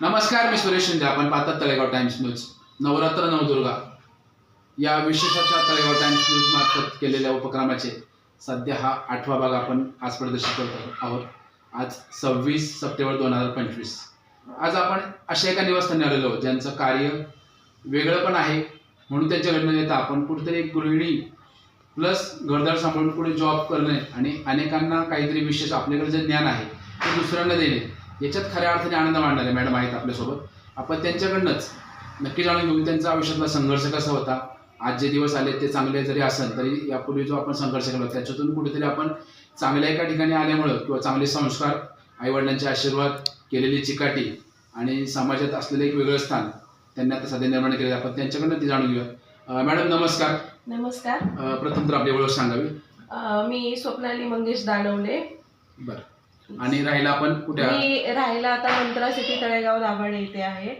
नमस्कार मी सुरेश शिंदे. आपण पाहतात तळेगाव टाइम्स न्यूज. नवरात्र नवदुर्गा. या विशेषाच्या तळेगाव टाइम्स न्यूज मार्फत केलेल्या उपक्रमाचे सध्या हा आठवा भाग आपण आज प्रदर्शित करत आहोत. आज सव्वीस सप्टेंबर दोन हजार पंचवीस. आज आपण अशा एका निवासस्थानी आलेलो आहोत ज्यांचं कार्य वेगळं पण आहे. म्हणून त्यांच्याकडनं येतं आपण कुठेतरी एक गृहिणी प्लस घरदार सांभाळून पुढे जॉब करणे आणि अनेकांना काहीतरी विशेष आपल्याकडे जे ज्ञान आहे ते दुसऱ्यांना देणे. याच्यात खऱ्या अर्थाने आनंद मांडणारे मॅडम आहेत आपल्यासोबत. आपण त्यांच्याकडनंच नक्की जाणून घेऊ त्यांचा आयुष्यातला संघर्ष कसा होता. आज जे दिवस आले ते चांगले जरी असेल तरी यापूर्वी जो आपण संघर्ष केला त्याच्यातून कुठेतरी आपण चांगल्या एका ठिकाणी आल्यामुळं किंवा चांगले संस्कार आईवडिलांचे आशीर्वाद केलेली चिकाटी आणि समाजात असलेलं एक वेगळं स्थान त्यांनी आता सध्या निर्माण केलेलं. आपण त्यांच्याकडनं ती जाणून घेऊया. मॅडम नमस्कार. नमस्कार. प्रथम तर आपली ओळख सांगावी. मी स्वप्नाली मंगेश दानवले बरं. आणि राहिला आपण कुठे? आहात? मी राहायला आता मंत्रा सिटी तळेगाव दाभाडे येथे आहे.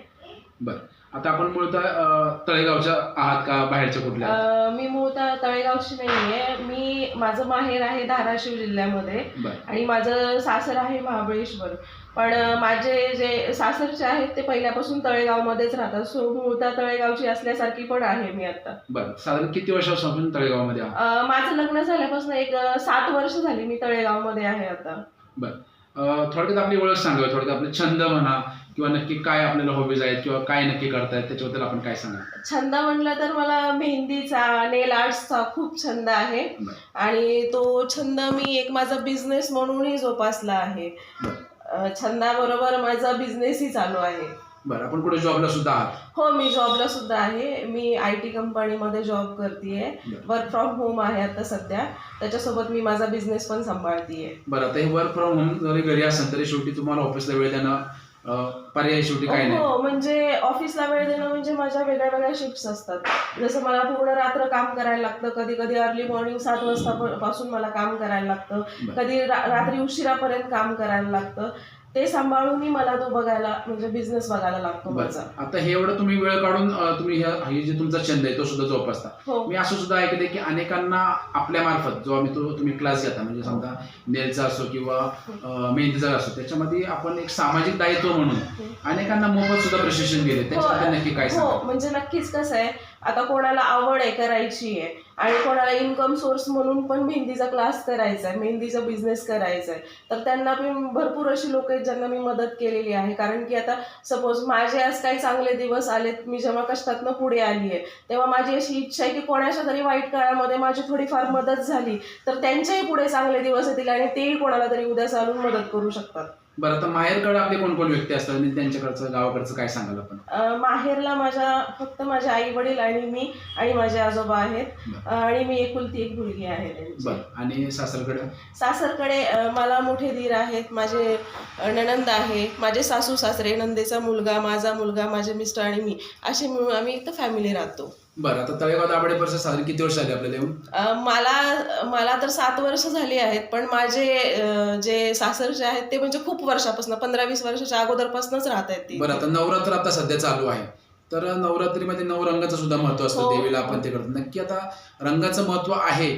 बरं. आता आपण मूळतः अं, तळेगावच्या आहात का? बाहेरच्या कुठल्या अ, मी मूळतः तळेगावची नाहीये. मी माझं माहेर आहे धाराशिव जिल्ह्यामध्ये बरं. आणि माझं सासर आहे महाबळेश्वर. पण अ, माझे जे सासरचे आहेत ते पहिल्यापासून तळेगावमध्येच राहतात. सो मूळतः तळेगावची असल्यासारखी पण आहे मी आता. बरं. साधारण किती वर्षापासून तळेगावमध्ये आहात? अ, माझं लग्न झाल्यापासून एक अ, सात वर्ष झाली मी तळेगावमध्ये आहे आता. अं, थोडक्यात आपली ओळख सांगावी थोडक्यात आपले छंद म्हणा किंवा नक्की काय आपल्याला हॉबीज आहेत किंवा काय नक्की करतायत त्याच्याबद्दल आपण काय सांगा छंद म्हटलं तर मला मेहंदीचा नेल आर्ट्सचा खूप छंद आहे. बरं. आणि तो छंद मी एक माझा बिझनेस म्हणूनही जोपासला आहे. बरं. छंदाबरोबर माझा बिझनेसही चालू आहे. बरं आपण कुठे जॉबला सुद्धा आहात? हो मी जॉबला सुद्धा आहे. मी आय टी कंपनीमध्ये जॉब करते बरं. वर्क फ्रॉम होम आहे आता सध्या. त्याच्यासोबत मी माझा बिझनेस पण सांभाळतीये. बरं आता हे वर्क फ्रॉम होम जरी घरी असेल तरी शेवटी तुम्हाला ऑफिसला वेळ देणं अं, पर्याय शेवटी काय नाही. हो म्हणजे ऑफिसला वेळ देणं म्हणजे माझ्या वेगळ्या वेगळ्या शिफ्ट्स असतात. जसं मला पूर्ण रात्र काम करायला लागतं. कधी कधी अर्ली मॉर्निंग सात वाजता प- पासून मला काम करायला लागतं. बरं. कधी रा- रात्री उशिरापर्यंत काम करायला लागतं. ते सांभाळूनही मला तो बघायला म्हणजे बिझनेस बघायला लागतो माझा. बरं आता हे एवढं तुम्ही वेळ काढून अं, तुम्ही ह्या- हे जे तुमचा छंद आहे तो सुद्धा जोपासता. हो. मी असं सुद्धा ऐकले की अनेकांना आपल्या मार्फत जो आम्ही तो तुम्ही क्लास घेता म्हणजे समजा नेलचा असो किंवा अं, मेहंदीचा असो त्याच्यामध्ये आपण एक सामाजिक दायित्व म्हणून अनेकांना मोफत सुद्धा प्रशिक्षण दिले त्याच्याबद्दल नक्की काय हो. सांगा म्हणजे नक्कीच कसं आहे आता कोणाला आवड आहे करायची आहे आणि कोणाला इन्कम सोर्स म्हणून पण मेहंदीचा क्लास करायचा आहे मेहंदीचा बिझनेस करायचा आहे तर त्यांना पण भरपूर अशी लोक आहेत ज्यांना मी मदत केलेली आहे. कारण की आता सपोज माझे आज काही चांगले दिवस आलेत मी जेव्हा कष्टातनं पुढे आली आहे तेव्हा माझी अशी इच्छा आहे की कोणाच्या तरी वाईट काळामध्ये माझी थोडीफार मदत झाली तर त्यांच्याही पुढे चांगले दिवस येतील आणि तेही कोणाला तरी उद्या चालून मदत करू शकतात. बरं आता माहेरकडे आपले कोण कोण व्यक्ती असतात आणि त्यांच्याकडचं गावाकडचं काय सांगाल आपण? अ, माहेरला माझ्या फक्त माझे आई वडील आणि मी आणि माझे आजोबा आहेत. बरं. आणि मी एकुलती एक मुलगी आहे त्यांची. बरं आणि सासरकडे? सासरकडे अ, मला मोठे दीर आहेत. माझे अ, नणंद आहे. माझे सासू सासरे नंदेचा मुलगा माझा मुलगा माझे मिस्टर आणि मी. असे मिळून आम्ही इथं फॅमिली राहतो. बरं आता तळेगाव दाभाडे परिसर साधारण किती वर्ष झाले आपल्याला येऊन? अ, मला मला तर सात वर्ष झाली आहेत पण माझे अ, जे सासरचे आहेत ते म्हणजे खूप वर्षापासून पंधरा वीस वर्षाच्या अगोदरपासूनच राहत आहेत ते. बरं आता नवरात्र आता सध्या चालू आहे. तर नवरात्रीमध्ये नऊ रंगाचं सुद्धा महत्त्व असतं हो. देवीला आपण ते करतो. नक्की आता रंगाचं महत्त्व आहे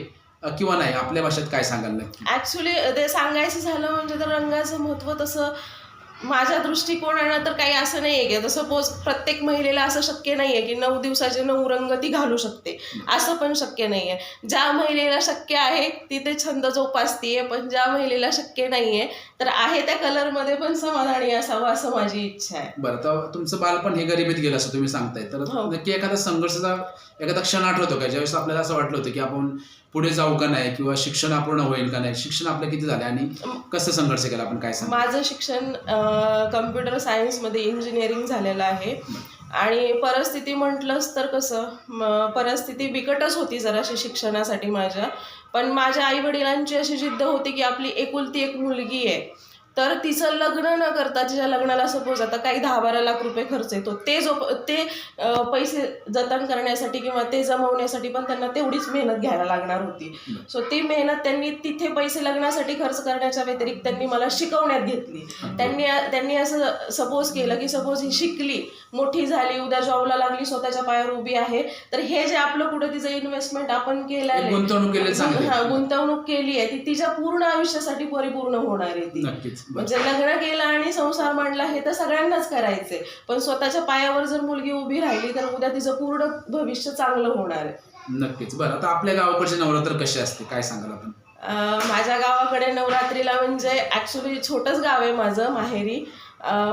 अ, किंवा नाही? आपल्या भाषेत काय सांगाल नक्की? ऍक्च्युली ते सांगायचं झालं म्हणजे तर रंगाचं महत्त्व तसं माझ्या दृष्टिकोनानं तर काही असं नाही आहे की आता सपोज प्रत्येक महिलेला असं शक्य नाही आहे की नऊ दिवसाचे नऊ रंग ती घालू शकते. असं पण शक्य नाही आहे ज्या महिलेला शक्य आहे ती ते छंद जोपासतीये पण ज्या महिलेला शक्य नाही आहे तर आहे त्या कलरमध्ये पण समाधानी असावं असं माझी इच्छा आहे. बरं तर तुमचं बालपण हे गरिबीत गेलं असं तुम्ही सांगताय. तर हो. नक्की एखादा संघर्षाचा एखादा क्षण आठवतो का? ज्यावेळेस आपल्याला असं वाटलं होतं की आपण पुढे जाऊ का नाही किंवा शिक्षण अपूर्ण होईल का नाही? शिक्षण आपलं किती झालं आणि कसं संघर्ष केला? आपण काय सांगा माझं शिक्षण कम्प्युटर सायन्समध्ये इंजिनिअरिंग झालेलं आहे. आणि परिस्थिती म्हटलंच तर कसं म- परिस्थिती बिकटच होती जराशी शिक्षणासाठी माझ्या. पण माझ्या आईवडिलांची अशी जिद्द होती की आपली एकुलती एक मुलगी आहे. तर तिचं लग्न न करता तिच्या लग्नाला सपोज आता काही दहा बारा लाख रुपये खर्च येतो. ते जो ते पैसे जतन करण्यासाठी किंवा ते जमवण्यासाठी पण त्यांना तेवढीच मेहनत घ्यायला लागणार होती. सो ती मेहनत त्यांनी तिथे पैसे लग्नासाठी खर्च करण्याच्या व्यतिरिक्त त्यांनी मला शिकवण्यात घेतली. त्यांनी त्यांनी असं सपोज केलं की सपोज ही शिकली मोठी झाली उद्या जॉबला लागली स्वतःच्या पायावर उभी आहे तर हे जे आपलं कुठं तिचं इन्व्हेस्टमेंट आपण एक आहे गुंतवणूक केली केली आहे ती तिच्या पूर्ण आयुष्यासाठी परिपूर्ण होणार आहे ती. म्हणजे लग्न केलं आणि संसार मांडला हे तर सगळ्यांनाच करायचंय. पण स्वतःच्या पायावर जर मुलगी उभी राहिली तर उद्या तिचं पूर्ण भविष्य चांगलं होणार आहे. नक्कीच. बरं आता आपल्या गावाकडचे नवरात्र कसे असते काय सांगाल आपण? अं, माझ्या गावाकडे नवरात्रीला म्हणजे ॲक्च्युली छोटंच गाव आहे माझं माहेरी.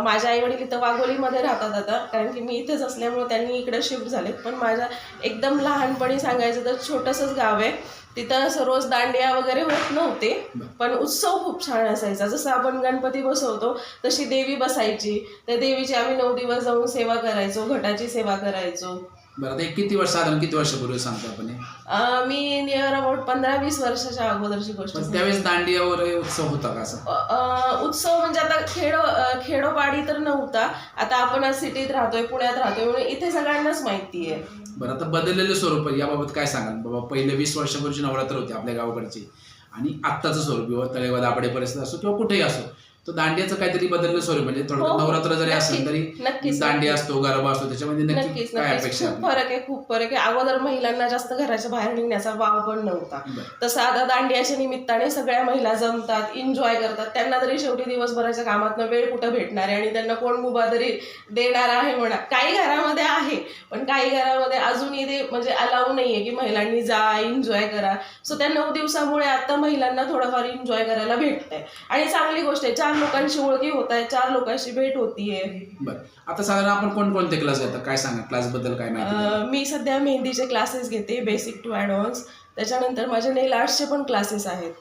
माझ्या आईवडील इथं वाघोलीमध्ये राहतात आता कारण की मी इथेच असल्यामुळे त्यांनी इकडे शिफ्ट झाले पण माझ्या एकदम लहानपणी सांगायचं तर छोटंसंच गाव आहे. तिथं असं रोज दांडिया वगैरे होत नव्हते पण उत्सव खूप छान असायचा. जसं आपण गणपती बसवतो तशी देवी बसायची. त्या देवीची आम्ही नऊ दिवस जाऊन सेवा करायचो घटाची सेवा करायचो. बरं एक किती वर्ष साधारण किती वर्षापूर्वी सांगतो आपण हे? अं, मी नियर अबाउट पंधरा वीस वर्षाच्या अगोदरची गोष्ट पण. त्यावेळेस दांडिया वगैरे उत्सव होता का असं? अ, उत्सव म्हणजे आता खेडो अ, खेडोपाडी तर नव्हता. आता आपण सिटीत राहतोय पुण्यात राहतोय म्हणून इथे सगळ्यांनाच माहिती आहे. बरं आता बदललेलं स्वरूप याबाबत काय सांगाल? बाबा पहिले वीस वर्षापूर्वीची नवरात्र होती आपल्या गावाकडची. आणि आत्ताचं स्वरूप किंवा तळेगाव दापडे परिस्थिती असो किंवा कुठेही असो. तर दांडियाचं काहीतरी बदललेलं स्वरूप म्हणजे हो, थोडं हो. नवरात्र जरी असेल तरी नक्कीच दांडिया असतो गरबा असतो त्याच्यामध्ये नक्की नक्कीच काय अपेक्षा खूप? फरक आहे खूप फरक आहे. अगोदर महिलांना जास्त घराच्या बाहेर निघण्याचा वाव पण नव्हता. तसं आता दांडियाच्या निमित्ताने सगळ्या महिला जमतात एन्जॉय करतात. त्यांना तरी शेवटी दिवसभराच्या कामातनं वेळ कुठं भेटणार आहे? आणि त्यांना कोण मुभा तरी देणार आहे म्हणा? काही घरामध्ये आहे पण काही घरामध्ये अजूनही ते म्हणजे अलाव नाही आहे की महिलांनी जा एन्जॉय करा. सो त्या नऊ दिवसामुळे आता महिलांना थोडंफार एन्जॉय करायला भेटतंय. आणि चांगली गोष्ट आहे लोकांशी ओळखी होत आहे चार लोकांशी भेट होतीये. बरं. आता साधारण आपण कोणकोणते क्लास घेता? काय सांगा क्लासबद्दल काय माहिती? अं, मी सध्या मेहंदीचे क्लासेस घेते बेसिक टू ॲडव्हान्स त्याच्यानंतर माझे नेल आर्ट्सचे पण क्लासेस आहेत.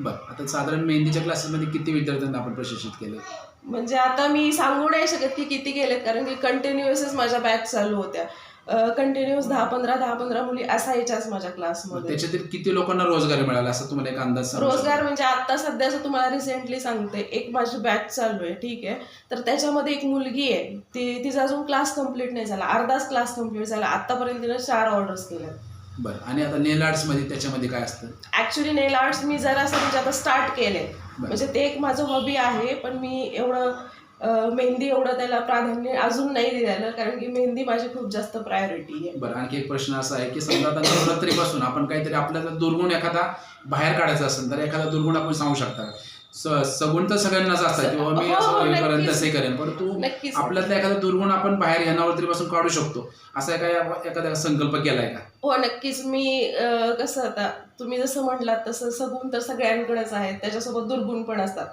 बरं. आता साधारण मेहंदीच्या क्लासेसमध्ये किती विद्यार्थ्यांना आपण प्रशिक्षित केलं? म्हणजे आता मी सांगू नाही शकत की किती गेलेत कारण की कंटिन्युअसच माझ्या बॅच चालू होत्या. कंटिन्युअस दहा पंधरा दहा पंधरा मुली असायच्याच माझ्या क्लासमध्ये त्याच्यातील किती लोकांना रोजगार मिळाला असं तुम्हाला एक अंदाज? रोजगार म्हणजे आता सध्याचं तुम्हाला रिसेंटली सांगते. एक माझी बॅच चालू आहे ठीक आहे. तर त्याच्यामध्ये एक मुलगी आहे. ती तिचा अजून क्लास कंप्लीट नाही झाला. अर्धाच क्लास कंप्लीट झाला. आतापर्यंत तिनं चार ऑर्डर्स केल्या बरं. आणि आता नेल आर्ट्समध्ये त्याच्यामध्ये काय असतं? ऍक्च्युली नेल आर्ट्स मी जरासं म्हणजे आता स्टार्ट केले. म्हणजे ते एक माझं हॉबी आहे पण मी एवढं मेहंदी एवढं त्याला प्राधान्य अजून नाही दिलेलं कारण की मेहंदी माझी खूप जास्त प्रायोरिटी आहे. बरं आणखी एक प्रश्न असा आहे की समजा आता नवरात्रीपासून आपण काहीतरी आपल्याला दुर्गुण एखादा बाहेर काढायचा असेल तर एखादा दुर्गुण आपण सांगू शकता सगुण तर सगळ्यांनाच असतात किंवा मी हो, असं हो, हे करेन. तसे करेन परंतु नक्कीच. आपल्यातला एखादा दुर्गुण आपण बाहेर या नवरात्रीपासून काढू शकतो असा काय एखादा संकल्प केलाय का? हो नक्कीच. मी कसं आता तुम्ही जसं म्हटलात तसं सगुण तर सगळ्यांकडेच आहेत त्याच्यासोबत दुर्गुण पण असतात.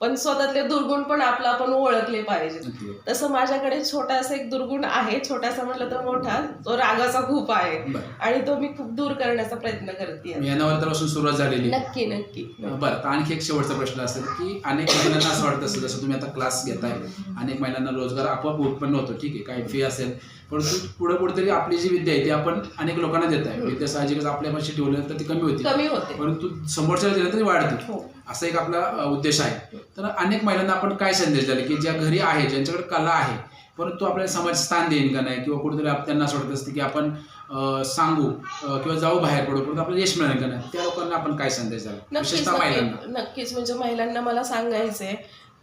पण स्वतःतले दुर्गुण पण आपलं आपण ओळखले नक्की. तसं माझ्याकडे छोटासा एक दुर्गुण आहे. छोटासा म्हटलं तर मोठा तो रागाचा खूप आहे. आणि तो मी खूप दूर करण्याचा प्रयत्न करते. नवरात्रापासून सुरुवात झालेली. नक्की नक्की. बरं आणखी एक शेवटचा प्रश्न असेल की अनेक महिलांना असं वाटतं असेल जसं तुम्ही आता क्लास घेताय. अनेक महिलांना रोजगार आपोआप उत्पन्न होतो. ठीक आहे काही फी असेल. परंतु पुढे कुठेतरी आपली जी विद्या आहे ती आपण अनेक लोकांना देत आहे. विद्या साहजिकच आपल्यापाशी ठेवलं तर ती कमी होती. कमी होते. परंतु समोरच्याला दिलं तरी वाढते. हो. असा एक आपला अ, उद्देश आहे. तर अनेक महिलांना आपण काय संदेश द्याल की ज्या घरी आहे ज्यांच्याकडे कला आहे परंतु आपल्याला समाज स्थान देईन का नाही? किंवा कुठेतरी आप- त्यांना असं वाटत असते की आपण अ, सांगू अ, किंवा जाऊ बाहेर पडू परंतु आपल्याला यश मिळेल का नाही? त्या लोकांना आपण काय संदेश द्याल? नक्कीच विशेषतः महिलांना. नक्की- नक्कीच. म्हणजे महिलांना मला सांगायचंय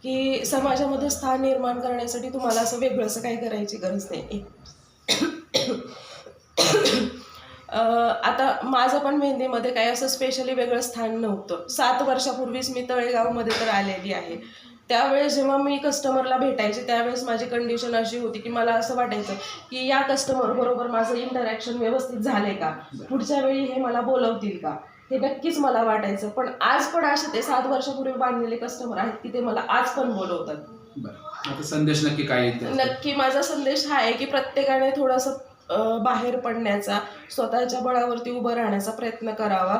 की समाजामध्ये स्थान निर्माण करण्यासाठी तुम्हाला असं वेगळं असं काही करायची गरज नाही. आता माझं पण मेहंदीमध्ये काही असं स्पेशली वेगळं स्थान नव्हतं. सात वर्षापूर्वीच मी तळेगावमध्ये तर आलेली आहे. त्यावेळेस जेव्हा मी कस्टमरला भेटायचे त्यावेळेस माझी कंडिशन अशी होती की मला असं वाटायचं की या कस्टमर बरोबर माझं इंटरॅक्शन व्यवस्थित झालंय का? पुढच्या वेळी हे मला बोलवतील का? हे नक्कीच मला वाटायचं. पण आज पण असे ते सात वर्षापूर्वी बांधलेले कस्टमर आहेत की ते मला आज पण बोलवतात. बरं. आता संदेश नक्की काय येईल त्याचा? नक्की माझा संदेश हा आहे की प्रत्येकाने थोडंसं अं, बाहेर पडण्याचा स्वतःच्या बळावरती उभं राहण्याचा प्रयत्न करावा.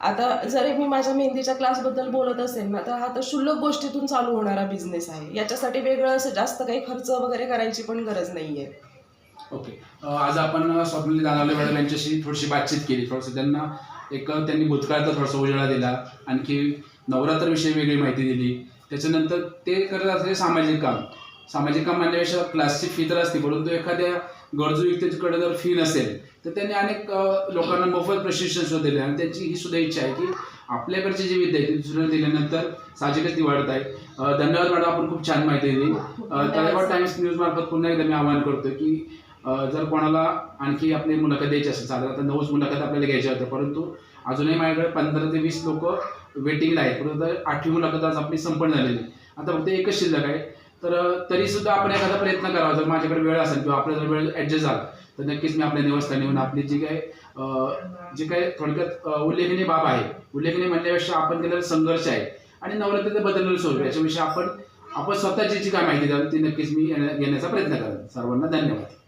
आता जरी मी माझ्या मेहंदीच्या क्लासबद्दल बोलत असेल ना तर हा तर क्षुल्लक गोष्टीतून चालू होणारा बिझनेस आहे. याच्यासाठी वेगळं असं जास्त काही खर्च वगैरे करायची पण गरज नाही आहे ओके आज आपण स्वप्नील दानावले मॅडम यांच्याशी थोडीशी बातचीत केली. थोडंसं त्यांना एक त्यांनी भूतकाळाचा थोडासा उजाळा दिला. आणखी नवरात्रविषयी वेगळी माहिती दिली. त्याच्यानंतर ते करत असलेले सामाजिक काम. सामाजिक काम म्हणण्यापेक्षा क्लासची फी तर असते परंतु एखाद्या गरजू व्यक्तीकडे जर फी नसेल तर त्यांनी अनेक लोकांना मोफत प्रशिक्षण सुद्धा दिले. आणि त्यांची ही सुद्धा इच्छा आहे की आपल्याकडची जी विद्या आहे ती दुसऱ्याला दिल्यानंतर साहजिकच ती वाढत आहे. धन्यवाद मॅडम आपण खूप छान माहिती दिली. तळेगाव टाइम्स न्यूज मार्फत पुन्हा एकदा मी आवाहन करतो की जर कोणाला आणखी आपली मुलाखत द्यायची असेल साधारणतः नऊच मुलाखत आपल्याला घ्यायच्या होत्या परंतु अजूनही माझ्याकडे पंधरा ते वीस लोक वेटिंगला आहेत. परंतु आठवी मुलाखत आज आपली संपन्न झालेली आता फक्त एकच शिल्लक आहे. तर तरी सुद्धा आपण एखादा प्रयत्न करावा जर माझ्याकडे वेळ असेल किंवा आपला जर वेळ ऍडजस्ट झाला तर नक्कीच मी आपल्या निवासस्थानी येऊन आपली जी काय जी काय थोडक्यात उल्लेखनीय बाब आहे. उल्लेखनीय म्हणण्यापेक्षा आपण केलेला संघर्ष आहे आणि नवरात्रीचे बदललेलं स्वरूप याच्याविषयी आपण आपण स्वतःची जी काय माहिती द्यावी ती नक्कीच मी घेण्याचा प्रयत्न करेन. सर्वांना धन्यवाद.